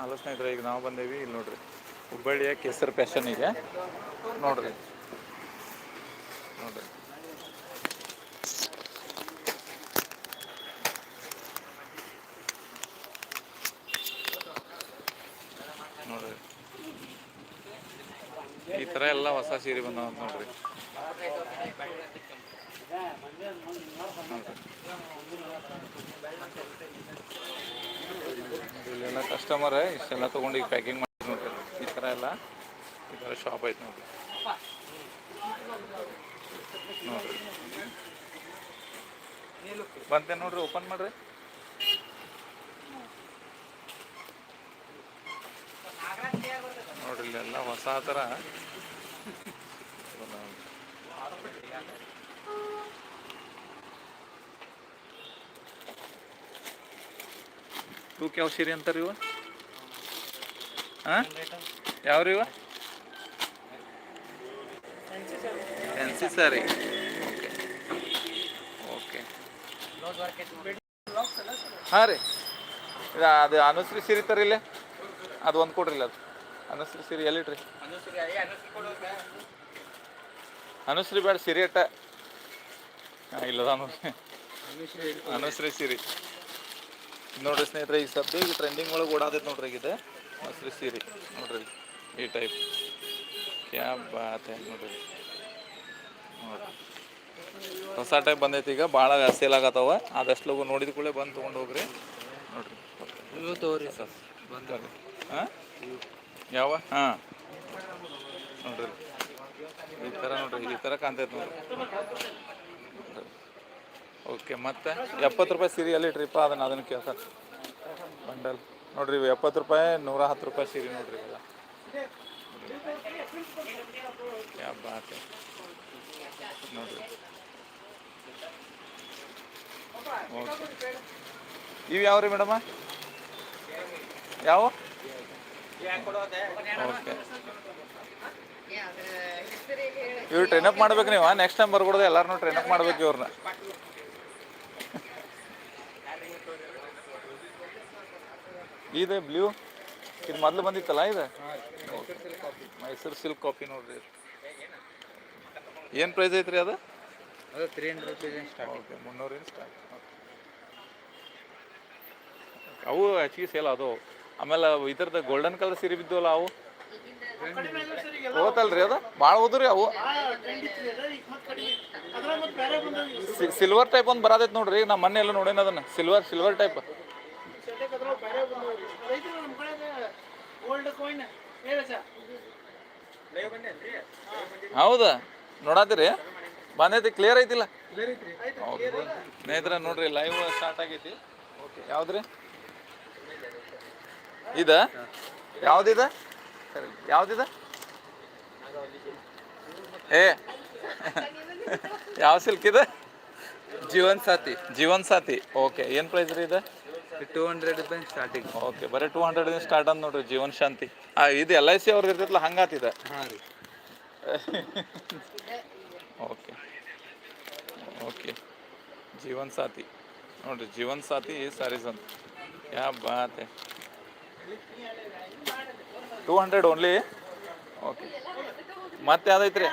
Hello ಸ್ನೇಹಿತರೆ, ಈಗ ನಾವು ಬಂದೇವಿ ಇಲ್ಲಿ ನೋಡ್ರಿ. ಹುಬ್ಬಳ್ಳಿಯ ಕೇಸರ್ ಇದೆ. ನೋಡ್ರಿ. ನೋಡ್ರಿ. ನೋಡ್ರಿ. ಈ ಥರ ಎಲ್ಲ ಹೊಸ ಸೀರೆ ಬಂದಾವ ನೋಡ್ರಿ. ಇಲ್ಲೆಲ್ಲ ಕಸ್ಟಮರ್ ಇಷ್ಟೆಲ್ಲ ತೊಗೊಂಡು ಈಗ ಪ್ಯಾಕಿಂಗ್ ಮಾಡಿ ನೋಡ್ರಿ. ಈ ಥರ ಎಲ್ಲ ಈ ಥರ ಶಾಪ್ ಐತೆ ನೋಡ್ರಿ. ನೋಡ್ರಿ. ಬಂತೆ ನೋಡ್ರಿ ಓಪನ್ ಮಾಡ್ರಿ. ನೋಡ್ರಿ ಇಲ್ಲೆಲ್ಲ ಹೊಸ ಥರ ಇವಕ್ಕೆ ಯಾವ ಸೀರೆ ಅಂತಾರೆ ಇವ? ಹಾಂ ಯಾವ್ರಿ ಇವ? ಫ್ಯಾನ್ಸಿ ಸಾರಿ ಓಕೆ ಹಾಂ ರೀ. ಇದು ಅದು ಅನುಶ್ರೀ ಸೀರೆ ತರಿಲ್ಲ ಅದು ಒಂದು ಕೊಡ್ರಿಲ್ಲ ಅದು. ಅನುಶ್ರೀ ಸೀರೆ ಎಲ್ಲಿಟ್ರಿ ಅನುಶ್ರೀ ಬೇಡ, ಸಿರಿ ಅಟ್ಟ ಇಲ್ಲದ ನೋಡ್ರಿ ಅನುಶ್ರೀ ಸಿರಿ. ನೋಡ್ರಿ ಸ್ನೇಹಿತರೆ ಈಗ ಸದ್ಯ ಟ್ರೆಂಡಿಂಗ್ ಒಳಗೆ ಓಡಾದೈತೆ ನೋಡ್ರಿ ಇದೆ. ಮೊಸರು ಸೀರೆ. ನೋಡ್ರಿ ಈ ಟೈಪ್ ಕ್ಯಾ ಬಾತ್ ನೋಡ್ರಿ. ನೋಡ್ರಿ. ಹೊಸ ಟೈಪ್ ಬಂದೈತಿ ಈಗ ಭಾಳ ಸೇಲ್ ಆಗತ್ತವ. ಆದಷ್ಟು ಲಗು ನೋಡಿದ ಕೂಡಲೇ ಬಂದು ತೊಗೊಂಡು ಹೋಗ್ರಿ. ನೋಡ್ರಿ. ಇವು ತಗೋರಿ. ಸರ್ ಬಂದ್ರಿ ಹಾಂ? ಯಾವ? ಹಾಂ. ನೋಡ್ರಿ. ಈ ಥರ ನೋಡ್ರಿ ಈ ಥರ ಕಾಣ್ತೈತೆ ನೋಡ್ರಿ. ಓಕೆ ಮತ್ತೆ? ಎಪ್ಪತ್ತು ರೂಪಾಯಿ ಸೀರೆ ಎಲ್ಲಿ ಇಟ್ರಿಪ್ಪ ಅದನ್ನ ಅದನ್ನು ಕೇಳ್ತಾರೆ ಬಂಡಲ್. ನೋಡ್ರಿ, ಇವು ಎಪ್ಪತ್ತು ರೂಪಾಯಿ, ನೂರ ಹತ್ತು ರೂಪಾಯಿ ಸೀರೆ ನೋಡ್ರಿ ಇವೆಲ್ಲ. ನೋಡ್ರಿ. ಓಕೆ. ಇವು ಯಾವ ರೀ ಮೇಡಮ? ಯಾವ? ಓಕೆ. ಇವ್ರು ಟ್ರೈನಪ್ ಮಾಡ್ಬೇಕು ನೀವು ನೆಕ್ಸ್ಟ್ ಟೈಮ್ ಬರ್ಬಿಡೋದು ಎಲ್ಲಾರನ್ನೂ ಟ್ರೈನಪ್ ಮಾಡ್ಬೇಕು ಇವ್ರನ್ನ. ಇದು ಬ್ಲೂ. ಇದು ಮೊದಲು ಬಂದಿತ್ತಲ್ಲ ಇದು? ಮೈಸೂರು ಸಿಲ್ಕ್ ಕಾಫಿ ನೋಡ್ರಿ ಏನು ಪ್ರೈಸ್ ಐತ್ರಿ ಅದು? ಅದು three hundred rupees start okay ಮುನ್ನೂರಿಂದ ಸ್ಟಾರ್ಟ್ ಅವು ಹೆಚ್ಚಿಗೆ ಸೇಲ್ ಅದು ಆಮೇಲೆ ಇದರದ್ದು ಗೋಲ್ಡನ್ ಕಲರ್ ಸೀರೆ ಬಿದ್ದವಲ್ಲ ಅವು? ಹೋತಲ್ರಿ ಅದು? ಭಾಳ ಹೋದ್ರಿ ಅವು. ಸಿಲ್ವರ್ ಟೈಪ್ ಒಂದು ಬರತೈತೆ ನೋಡ್ರಿ ನಮ್ಮ ಮನೆ ಎಲ್ಲ ನೋಡೇನ ಅದನ್ನ? ಸಿಲ್ವರ್ ಸಿಲ್ವರ್ ಟೈಪ್ ಹೌದಾ? ನೋಡಾತಿರಿ? ಬಂದೈತಿ ಕ್ಲಿಯರ್ ಐತಿಲ್ಲ? ಸ್ನೇಹಿತರೆ ನೋಡ್ರಿ ಲೈವ್ ಸ್ಟಾರ್ಟ್ ಆಗೈತಿ. ಓಕೆ ಯಾವ್ದ್ರಿ? ಇದ? ಯಾವ್ದಿದ? ಸರಿ ಯಾವ್ದಿದ? ಏ. ಯಾವ ಸಿಲ್ಕ್ ಇದೆ? ಜೀವನ್ ಸಾಥಿ ಜೀವನ್ ಸಾಥಿ ಓಕೆ ಏನು ಪ್ರೈಸ್ ರೀ ಇದೆ? ಟೂ ಹಂಡ್ರೆಡ್ ಸ್ಟಾರ್ಟಿಂಗ್ ಓಕೆ ಬರೀ ಟೂ ಹಂಡ್ರೆಡ್ ಸ್ಟಾರ್ಟ್ ಅಂತ ನೋಡ್ರಿ ಜೀವನ್ ಶಾಂತಿ. ಆ ಇದು ಎಲ್ ಐ ಸಿ ಅವ್ರದ್ದು ಇರ್ತೈತಲ್ಲ ಹಂಗಾತಿದೆ ಹಾಂ ರೀ. ಓಕೆ ಓಕೆ ಜೀವನ್ ಸಾಥಿ ನೋಡ್ರಿ ಜೀವನ್ ಸಾಥಿ ಸಾರೀಸ್ ಅಂತ. ಯಾ ಬಾತ್. ಟೂ ಹಂಡ್ರೆಡ್ ಓನ್ಲಿ ಓಕೆ ಮತ್ತೆ ಯಾವ್ದೈತ್ರಿ?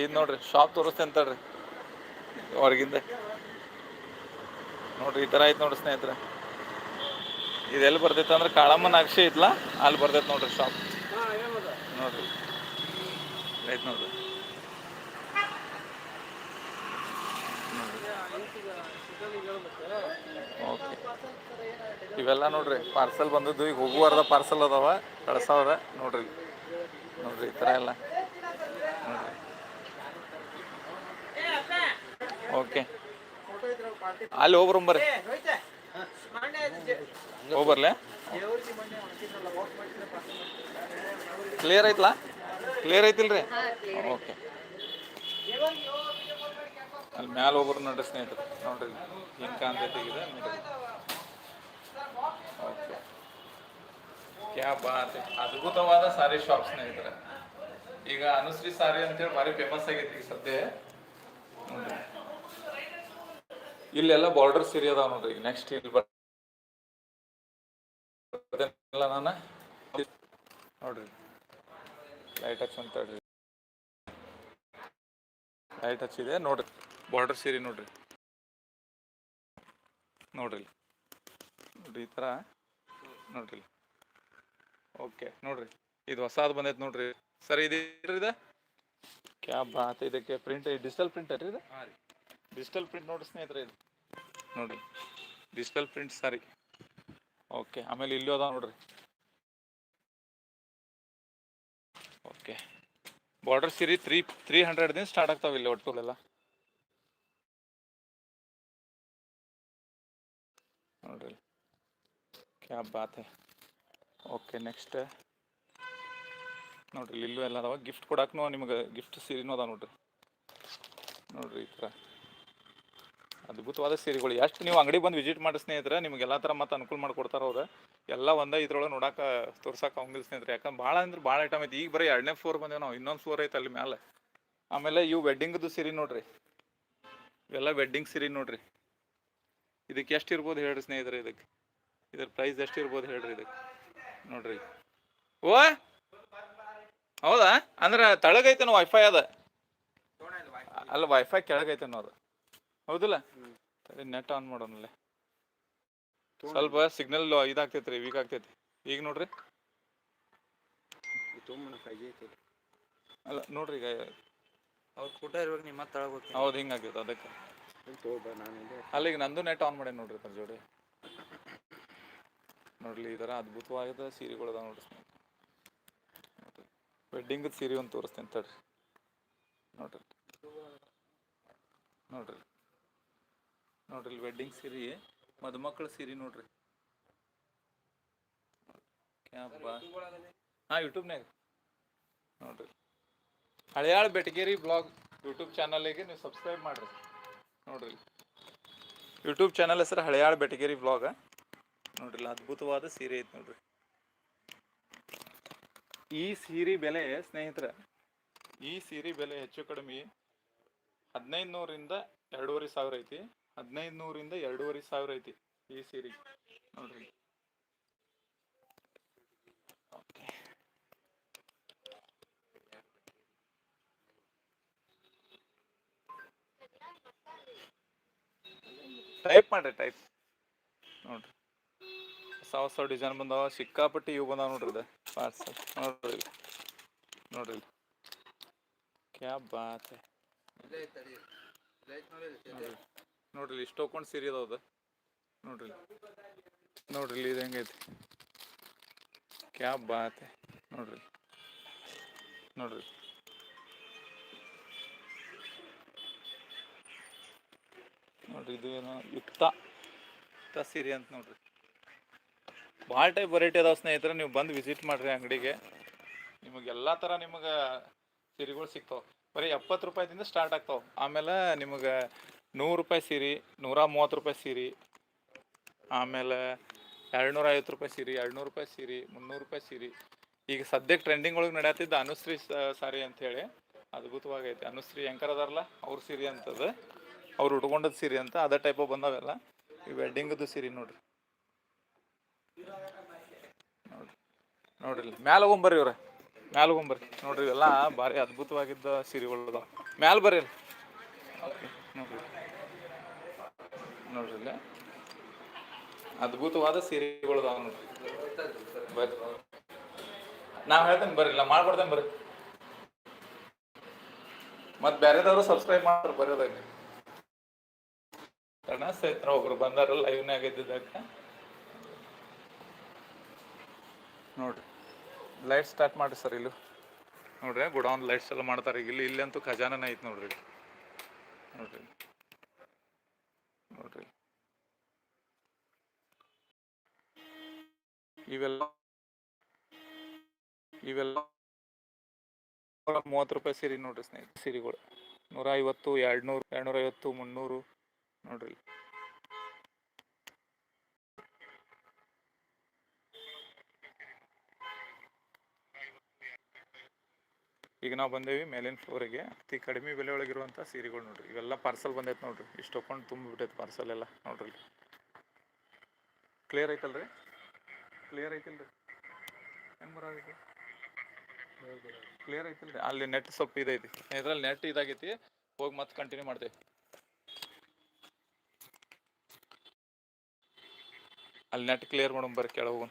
ಇದು ನೋಡ್ರಿ ಶಾಪ್ ತೋರಿಸ್ತೇನೆ ತಡ್ರಿ ಹೊರಗಿಂದ ನೋಡ್ರಿ, ಈ ಥರ ಐತೆ ನೋಡ್ರಿ ಸ್ನೇಹಿತರೆ. ಇದೆಲ್ಲಿ ಬರ್ತೈತೆ ಅಂದ್ರೆ ಕಾಳಮ್ಮನ ಅಕ್ಷಿ ಐತ್ಲಾ? ಅಲ್ಲಿ ಬರ್ತೈತೆ ನೋಡ್ರಿ ಶಾಪ್ ನೋಡ್ರಿ. ಐತೆ ನೋಡ್ರಿ. ಓಕೆ. ಇವೆಲ್ಲ ನೋಡ್ರಿ ಪಾರ್ಸೆಲ್ ಬಂದದ್ದು ಈಗ ಹೋಗುವಾರ್ದ ಪಾರ್ಸೆಲ್ ಅದಾವ ಕಳ್ಸವ್ರ ನೋಡ್ರಿ. ನೋಡ್ರಿ ಈ ಥರ ಎಲ್ಲ. ನೋಡ್ರಿ. ಓಕೆ. ಅಲ್ಲಿ ಹೋಗ್ಬರಂಬರ್ರಿ ಹೋಗ್ಬರ್ಲೆ ಕ್ಲಿಯರ್ ಐತ್ಲಾ ಕ್ಲಿಯರ್ ಐತಿಲ್ರಿ ಓಕೆ. ಅಲ್ಲಿ ಮ್ಯಾಲ ಒಬ್ಬರು ನೋಡ್ರಿ ಸ್ನೇಹಿತರು. ನೋಡ್ರಿ, ಹಿಂಗೆ ಕಾಣ್ತೈತಿ ಇದೆ ನೋಡ್ರಿ ಕ್ಯಾ ಬಾತ್. ಅದ್ಭುತವಾದ ಸಾರಿ ಶಾಪ್ ಸ್ನೇಹಿತರೆ. ಈಗ ಅನುಶ್ರೀ ಸಾರಿ ಅಂತೇಳಿ ಭಾರಿ ಫೇಮಸ್ ಆಗೈತಿ ಈಗ ಸದ್ಯ. ಇಲ್ಲೆಲ್ಲ ಬಾರ್ಡರ್ ಸೀರೆ ಅದಾವ ನೋಡ್ರಿ. ನೆಕ್ಸ್ಟ್ ಇಲ್ಲಿ ನೋಡ್ರಿ. ಲೈಟ್ ಹಚ್ಚ ಅಂತ ಹೇಳ್ರಿ ಲೈಟ್ ಹಚ್ಚಿದೆ, ನೋಡ್ರಿ. ಬಾರ್ಡರ್ ಸೀರೆ ನೋಡ್ರಿ. ನೋಡ್ರಿ. ನೋಡ್ರಿ ಈ ಥರ ನೋಡ್ರಿ. ಓಕೆ ನೋಡ್ರಿ. ಇದು ಹೊಸಾದ್ ಬಂದೈತೆ ನೋಡ್ರಿ. ಸರಿ ಇದು ಇದೆ? ಕ್ಯಾ ಬಾತ್ ಇದಕ್ಕೆ ಪ್ರಿಂಟ್ ಡಿಜಿಟಲ್ ಪ್ರಿಂಟ್ ರೀ ಇದು? ಹಾಂ ರೀ. ಡಿಜಿಟಲ್ ಪ್ರಿಂಟ್ ನೋಡ್ರಿ ಸ್ನೇಹಿತರೆ ಇದು. ನೋಡ್ರಿ. ಡಿಜಿಟಲ್ ಪ್ರಿಂಟ್ ಸಾರಿ. ಓಕೆ ಆಮೇಲೆ ಇಲ್ಲಿ ಹೋದ ನೋಡ್ರಿ. ಓಕೆ. ಬಾರ್ಡರ್ ಸೀರಿ ತ್ರೀ ತ್ರೀ ಹಂಡ್ರೆಡ್ದಿಂದ ಸ್ಟಾರ್ಟ್ ಆಗ್ತಾವೆ ಇಲ್ಲಿ ಒಟ್ಟು ಎಲ್ಲ ನೋಡ್ರಿ ಬಾತ್. ಹೈ ಓಕೆ ನೆಕ್ಸ್ಟ್ ನೋಡ್ರಿ ಇಲ್ಲಿ ಎಲ್ಲ ಅದಾವ. ಗಿಫ್ಟ್ ಕೊಡಾಕ್ನು ನಿಮ್ಗೆ ಗಿಫ್ಟ್ ಸೀರೆನೂ ಅದಾವ ನೋಡ್ರಿ. ನೋಡ್ರಿ, ಈ ಥರ ಅದ್ಭುತವಾದ ಸೀರೆಗಳು. ಎಷ್ಟು ನೀವು ಅಂಗಡಿ ಬಂದು ವಿಸಿಟ್ ಮಾಡಿ ಸ್ನೇಹಿತರೆ, ನಿಮ್ಗೆ ಎಲ್ಲ ಥರ ಮತ್ತೆ ಅನುಕೂಲ ಮಾಡ್ಕೊಡ್ತಾರೆ ಅವ್ರು. ಎಲ್ಲ ಒಂದೇ ಇದ್ರೊಳಗೆ ನೋಡಕ್ಕೆ ತೋರ್ಸಕ್ಕೆ ಹಂಗಿಲ್ಲ ಸ್ನೇಹಿತರೆ. ಯಾಕಂದ್ರೆ ಭಾಳ ಅಂದ್ರೆ ಭಾಳ ಐಟಮ್ ಐತಿ. ಈಗ ಬರೀ ಎರಡನೇ ಫ್ಲೋರ್ ಬಂದೇವೆ ನಾವು. ಇನ್ನೊಂದು ಫ್ಲೋರ್ ಐತೆ ಅಲ್ಲಿ ಮೇಲೆ ಆಮೇಲೆ ಇವು ವೆಡ್ಡಿಂಗ್ದು ಸೀರೆ ನೋಡ್ರಿ. ಇವೆಲ್ಲ ವೆಡ್ಡಿಂಗ್ ಸೀರೆ ನೋಡ್ರಿ. ಇದಕ್ಕೆ ಎಷ್ಟು ಇರ್ಬೋದು ಹೇಳ್ರಿ ಸ್ನೇಹಿತರೆ ಇದಕ್ಕೆ? ಇದ್ರ ಪ್ರೈಸ್ ಎಷ್ಟು ಇರ್ಬೋದು ಹೇಳ್ರಿ ಇದಕ್ಕೆ? ನೋಡ್ರಿ. ಓ! ಹೌದಾ? ಅಂದ್ರೆ ತಳಗೈತೇನೋ ವೈಫೈ ಅದ. ಅಲ್ಲ ವೈಫೈ ಕೆಳಗೈತೇನೋ ಅದು. ಹೌದಿಲ್ಲ? ಸರಿ ನೆಟ್ ಆನ್ ಮಾಡೋಣ ಸ್ವಲ್ಪ ಸಿಗ್ನಲ್ ಇದಾಗ್ತೈತ್ರಿ ವೀಕ್ ಆಗ್ತೈತಿ. ಈಗ ನೋಡ್ರಿ. ಅಲ್ಲ ನೋಡ್ರಿ ಈಗ. ಅವ್ರ ಕೂಟ ಇರ್ಬೇಕು ನಿಮ್ಮ ಹೌದು ಹಿಂಗಾಗ್ತೈತೆ ಅದಕ್ಕೆ. ಅಲ್ಲಿಗೆ ಈಗ ನಂದು ನೆಟ್ ಆನ್ ಮಾಡಿ ನೋಡ್ರಿ ಅದ್ರ ಜೋಡಿ? ನೋಡ್ಲಿ ಈ ಥರ ಅದ್ಭುತವಾದ ಸೀರೆಗಳು ಅದಾವ ನೋಡ್ರಿ. ವೆಡ್ಡಿಂಗದ ಸೀರೆ ಒಂದು ತೋರಿಸ್ತೇನೆ ತಡ್ರಿ. ನೋಡ್ರಿ. ನೋಡ್ರಿ. ನೋಡ್ರಿ ವೆಡ್ಡಿಂಗ್ ಸೀರೆ ಮದುಮಕ್ಕಳ ಸೀರೆ ನೋಡ್ರಿ. ಹಾಂ ಯೂಟ್ಯೂಬ್ನಾಗ ನೋಡ್ರಿ. ಹಳೆಯಾಳ ಬೆಟಗೇರಿ ಬ್ಲಾಗ್ ಯೂಟ್ಯೂಬ್ ಚಾನಲಿಗೆ ನೀವು ಸಬ್ಸ್ಕ್ರೈಬ್ ಮಾಡ್ರಿ. ನೋಡ್ರಿ. ಯೂಟ್ಯೂಬ್ ಚಾನಲ್ ಹೆಸರು ಹಳೆಯಾಳ ಬೆಟಗೇರಿ ಬ್ಲಾಗ. ನೋಡ್ರಿ ಅದ್ಭುತವಾದ ಸೀರೆ ಐತೆ ನೋಡ್ರಿ. ಈ ಸೀರೆ ಬೆಲೆ ಸ್ನೇಹಿತರ ಈ ಸೀರೆ ಬೆಲೆ ಹೆಚ್ಚು ಕಡಿಮೆ ಹದಿನೈದು ನೂರಿಂದ ಎರಡೂವರೆ ಸಾವಿರ ಐತಿ. ಹದಿನೈದು ನೂರಿಂದ ಎರಡೂವರೆ ಸಾವಿರ ಐತಿ ಈ ಸೀರೆ. ನೋಡ್ರಿ. ಓಕೆ. ಟೈಪ್ ಮಾಡ್ರಿ ಟೈಪ್. ನೋಡ್ರಿ. ಹೊಸ ಸಾವಿರ ಡಿಸೈನ್ ಬಂದಾವ, ಸಿಕ್ಕಾಪಟ್ಟಿ ಇವು ಬಂದಾವ ನೋಡ್ರಿ ಪಾರ್ಸಲ್ ನೋಡ್ರಿ. ನೋಡ್ರಿ. ಕ್ಯಾ. ನೋಡ್ರಿ ಇಷ್ಟು ಹೋಗ್ಕೊಂಡು ಸೀರೆ ಅದಾವ ಅದು. ನೋಡ್ರಿ. ನೋಡ್ರಿ ಇದು ಹೆಂಗೈತಿ ಕ್ಯಾ ಬಾತ್. ನೋಡ್ರಿ. ನೋಡ್ರಿ ನೋಡ್ರಿ ಇದು ಏನೋ ಯುಕ್ತ ಯುಕ್ತ ಸೀರೆ ಅಂತ ನೋಡ್ರಿ ಭಾಳ ಟೈಪ್ ವೆರೈಟಿ ಅದಾವ ಸ್ನೇಹಿತರೆ, ನೀವು ಬಂದು ವಿಸಿಟ್ ಮಾಡ್ರಿ ಅಂಗಡಿಗೆ. ನಿಮಗೆ ಎಲ್ಲ ಥರ ನಿಮಗೆ ಸೀರೆಗಳು ಸಿಗ್ತಾವೆ. ಬರೀ ಎಪ್ಪತ್ತು ರೂಪಾಯಿದಿಂದ ಸ್ಟಾರ್ಟ್ ಆಗ್ತಾವೆ. ಆಮೇಲೆ ನಿಮಗೆ ನೂರು ರೂಪಾಯಿ ಸೀರೆ, ನೂರ ಮೂವತ್ತು ರೂಪಾಯಿ ಸೀರೆ, ಆಮೇಲೆ ಎರಡುನೂರ ಐವತ್ತು ರೂಪಾಯಿ ಸೀರೆ, ಎರಡುನೂರು ರೂಪಾಯಿ ಸೀರೆ, ಮುನ್ನೂರು ರೂಪಾಯಿ ಸೀರೆ. ಈಗ ಸದ್ಯಕ್ಕೆ ಟ್ರೆಂಡಿಂಗ್ ಒಳಗೆ ನಡೆಯತ್ತಿದ್ದ ಅನುಶ್ರೀ ಸಾರಿ ಅಂತೇಳಿ ಅದ್ಭುತವಾಗೈತೆ. ಅನುಶ್ರೀ ಎಂಕರ್ ಅದಾರಲ್ಲ ಅವ್ರ ಸೀರೆ ಅಂತದ. ಅವ್ರು ಉಟ್ಕೊಂಡದ್ ಸೀರೆ ಅಂತ, ಅದೇ ಟೈಪ್ ಬಂದಾವೆಲ್ಲ. ಈ ವೆಡ್ಡಿಂಗದು ಸೀರೆ ನೋಡ್ರಿ. ನೋಡ್ರಿ ಮ್ಯಾಲ ಹೋಗ್ಬರ್ರಿ ಇವ್ರ. ಮ್ಯಾಲ ಹೋಗೊಂಬರ್ರಿ. ನೋಡ್ರಿ ಇವೆಲ್ಲ ಭಾರಿ ಅದ್ಭುತವಾಗಿದ್ದ ಸೀರೆಗಳದ ಮ್ಯಾಲ ಬರ್ರಿ ಅಲ್ಲಿ ನೋಡ್ರಿ. ಇಲ್ಲಿ. ಅದ್ಭುತವಾದ ಸೀರೆಗಳು ಅದಾವ ನೋಡ್ರಿ. ಬರ್ರಿ. ನಾವ್ ಹೇಳ್ತೇನೆ ಬರ್ರಿ ಇಲ್ಲ ಮಾಡ್ಕೊಡ್ತೇನೆ ಬರ್ರಿ. ಮತ್ತೆ ಬೇರೆದವರು ಸಬ್ಸ್ಕ್ರೈಬ್ ಮಾಡ್ತಾರೆ ಬರೋದಾಗ ಕಣ ಸೇತ್ರ ಒಬ್ರು ಬಂದಾರ ಲೈವ್ನಾಗ ಇದ್ದಿದ್ದಕ್ಕೆ ನೋಡ್ರಿ. ಲೈಟ್ ಸ್ಟಾರ್ಟ್ ಮಾಡಿ ಸರ್ ಇಲ್ಲೂ. ನೋಡ್ರಿ ಗುಡೌನ್ ಲೈಟ್ಸ್ ಎಲ್ಲ ಮಾಡ್ತಾರೆ. ಈಗ ಇಲ್ಲಿ, ಇಲ್ಲಂತೂ ಖಜಾನನ ಐತೆ ನೋಡ್ರಿ. ನೋಡ್ರಿ ನೋಡ್ರಿ ಇವೆಲ್ಲ ಇವೆಲ್ಲ ಮೂವತ್ತು ರೂಪಾಯಿ ಸೀರೆ ನೋಡ್ರಿ ಸ್ನೇಹಿತ ಸೀರೆಗಳು. ನೂರ ಐವತ್ತು ಎರಡು ನೂರು ಎರಡ್ನೂರ ಐವತ್ತು ಮುನ್ನೂರು. ನೋಡ್ರಿ ಈಗ ನಾವು ಬಂದೇವಿ ಮೇಲಿನ ಫ್ಲೋರಿಗೆ ಅತಿ ಕಡಿಮೆ ಬೆಲೆ ಒಳಗಿರುವಂಥ ಸೀರೆಗಳು ನೋಡ್ರಿ. ಇವೆಲ್ಲ ಪಾರ್ಸಲ್ ಬಂದೈತೆ ನೋಡ್ರಿ. ಇಷ್ಟು ತೊಗೊಂಡು ತುಂಬಿಬಿಟ್ಟೈತೆ ಪಾರ್ಸಲ್ ಎಲ್ಲ ನೋಡ್ರಿ ಕ್ಲಿಯರ್ ಐತಲ್ರಿ? ಕ್ಲಿಯರ್ ಐತಿಲ್ರಿ? ಹೆಂಗೆ ಬರೋದಕ್ಕೆ ಕ್ಲಿಯರ್ ಐತಿಲ್ರಿ? ಅಲ್ಲಿ ನೆಟ್ ಸ್ವಲ್ಪ ಇದೈತಿ. ಇದ್ರಲ್ಲಿ ನೆಟ್ ಇದಾಗೈತಿ. ಹೋಗಿ ಮತ್ತೆ ಕಂಟಿನ್ಯೂ ಮಾಡ್ತೇವೆ. ಅಲ್ಲಿ ನೆಟ್ ಕ್ಲಿಯರ್ ಮಾಡೋಣ ಬರ್ರಿ ಕೆಳಗೆ ಹೋಗೋಣ.